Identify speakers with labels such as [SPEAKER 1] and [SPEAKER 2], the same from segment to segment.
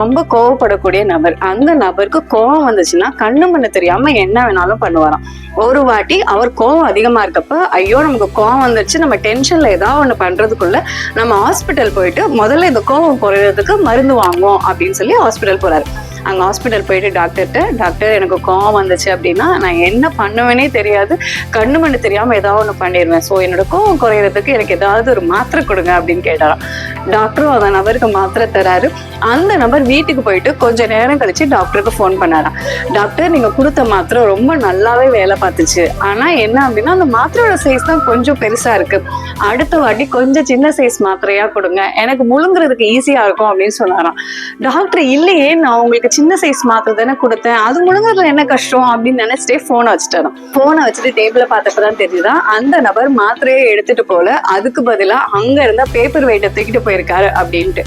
[SPEAKER 1] ரொம்ப கோவப்படக்கூடிய நபர். அந்த நபருக்கு கோவம் வந்துச்சுன்னா கண்ணு மண்ணு தெரியாம என்ன வேணாலும் பண்ணுவாராம். ஒரு வாட்டி அவர் கோவம் அதிகமா இருக்கப்ப ஐயோ நமக்கு கோவம் வந்துருச்சு நம்ம டென்ஷன்ல ஏதாவது ஒண்ணு பண்றதுக்குள்ள நம்ம ஹாஸ்பிட்டல் போயிட்டு முதல்ல இந்த கோவம் குறையிறதுக்கு மருந்து வாங்குவோம் அப்படின்னு சொல்லி ஹாஸ்பிட்டல் போறாரு. அங்கே ஹாஸ்பிட்டல் போயிட்டு டாக்டர்கிட்ட டாக்டர் எனக்கு கோவம் வந்துச்சு அப்படின்னா நான் என்ன பண்ணுவேனே தெரியாது. கண்ணு மண்ணு தெரியாமல் ஏதாவது ஒன்று பண்ணிடுவேன் ஸோ என்னோட கோவம் குறையிறதுக்கு எனக்கு ஏதாவது ஒரு மாத்திரை கொடுங்க அப்படின்னு கேட்டாராம். டாக்டரும் அந்த நபருக்கு மாத்திரை தராரு. அந்த நபர் வீட்டுக்கு போயிட்டு கொஞ்ச நேரம் கழிச்சு டாக்டருக்கு ஃபோன் பண்ணாராம். டாக்டர் நீங்கள் கொடுத்த மாத்திரை ரொம்ப நல்லாவே வேலை பார்த்துச்சு. ஆனால் என்ன அப்படின்னா அந்த மாத்திரையோட சைஸ் தான் கொஞ்சம் பெருசாக இருக்குது அடுத்த வாட்டி கொஞ்சம் சின்ன சைஸ் மாத்திரையா கொடுங்க. எனக்கு முழுங்குறதுக்கு ஈஸியாக இருக்கும் அப்படின்னு சொன்னாராம். டாக்டர் இல்லையே நான் உங்களுக்கு சின்ன சைஸ் மாத்திரை தானே கொடுத்தேன். அது முழுங்குறதுல என்ன கஷ்டம் அப்படின்னு நினைச்சிட்டே போனை வச்சுட்டாராம் போனை வச்சுட்டு டேபிள பார்த்தப்பதான் தெரியுதா? அந்த நபர் மாத்திரையை எடுத்துட்டு போல அதுக்கு பதிலா அங்க இருந்த பேப்பர் வெயிட்டை தூக்கிட்டு போயிருக்காரு அப்படின்ட்டு.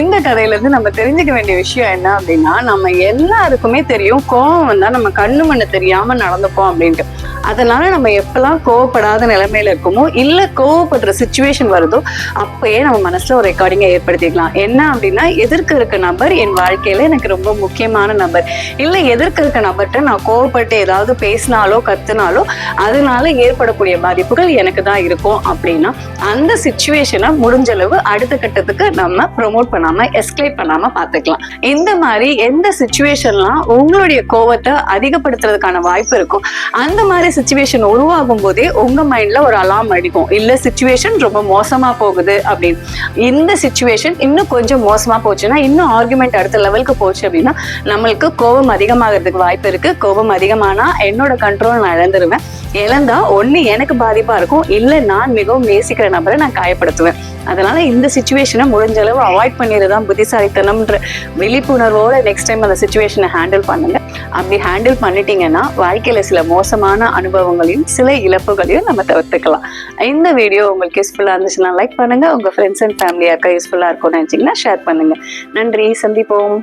[SPEAKER 1] இந்த கதையில இருந்து நம்ம தெரிஞ்சுக்க வேண்டிய விஷயம் என்ன அப்படின்னா நம்ம எல்லாருக்குமே தெரியும் கோவம் வந்தா நம்ம கண்ணு மண்ணு தெரியாம நடந்துப்போம் அப்படின்ட்டு. அதனால நம்ம எப்பெல்லாம் கோவப்படாத நிலைமையில இருக்கோமோ இல்ல கோவப்படுற சுச்சுவேஷன் வருதோ அப்பயே நம்ம மனசுல ஒரு ரெக்கார்டிங்கை ஏற்படுத்திக்கலாம். என்ன அப்படின்னா எதிர்க்க இருக்க நபர் என் வாழ்க்கையில எனக்கு ரொம்ப முக்கியமான நபர். இல்ல எதிர்க்க இருக்க நபர்கிட்ட நான் கோவப்பட்டு ஏதாவது பேசினாலோ கத்துனாலோ அதனால ஏற்படக்கூடிய பாதிப்புகள் எனக்கு தான் இருக்கும் அப்படின்னா அந்த சுச்சுவேஷனை முடிஞ்ச அளவு அடுத்த கட்டத்துக்கு நம்ம ப்ரொமோட் பண்ணாம எஸ்கலேட் பண்ணாம பாத்துக்கலாம். இந்த மாதிரி எந்த சுச்சுவேஷன்லாம் உங்களுடைய கோவத்தை அதிகப்படுத்துறதுக்கான வாய்ப்பு இருக்கும் அந்த மாதிரி சுச்சுவேஷன் உருவாகும் போதே உங்க மைண்ட்ல ஒரு அலாம் அடிக்கும். இல்ல சுச்சுவேஷன் ரொம்ப மோசமா போகுது அப்படின்னு. இந்த சுச்சுவேஷன் இன்னும் கொஞ்சம் மோசமா போச்சுன்னா இன்னும் ஆர்குமெண்ட் அடுத்த லெவலுக்கு போச்சு அப்படின்னா நம்மளுக்கு கோபம் அதிகமாகிறதுக்கு வாய்ப்பு இருக்கு. கோபம் அதிகமானா என்னோட கண்ட்ரோல் நான் இழந்துருவேன். இழந்தா ஒண்ணு எனக்கு பாதிப்பா இருக்கும். இல்ல நான் மிகவும் நேசிக்கிற நபரை நான் காயப்படுத்துவேன். அதனால இந்த சுச்சுவேஷனை முடிஞ்ச அளவு அவாய்ட் பண்ணிடுதான் புத்திசாலித்தனம்ன்ற விழிப்புணர்வோட நெக்ஸ்ட் டைம் அந்த சுச்சுவேஷனை ஹேண்டில் பண்ணுங்க. அப்படி ஹேண்டில் பண்ணிட்டீங்கன்னா வாழ்க்கையில சில மோசமான அனுபவங்களையும் சில இழப்புகளையும் நம்ம தவிர்த்துக்கலாம். இந்த வீடியோ உங்களுக்கு யூஸ்ஃபுல்லாக இருந்துச்சுன்னா லைக் பண்ணுங்க. உங்கள் ஃப்ரெண்ட்ஸ் அண்ட் ஃபேமிலியாக்க யூஸ்ஃபுல்லாக இருக்கும்னு நினைச்சீங்கன்னா ஷேர் பண்ணுங்க. நன்றி. சந்திப்போம்.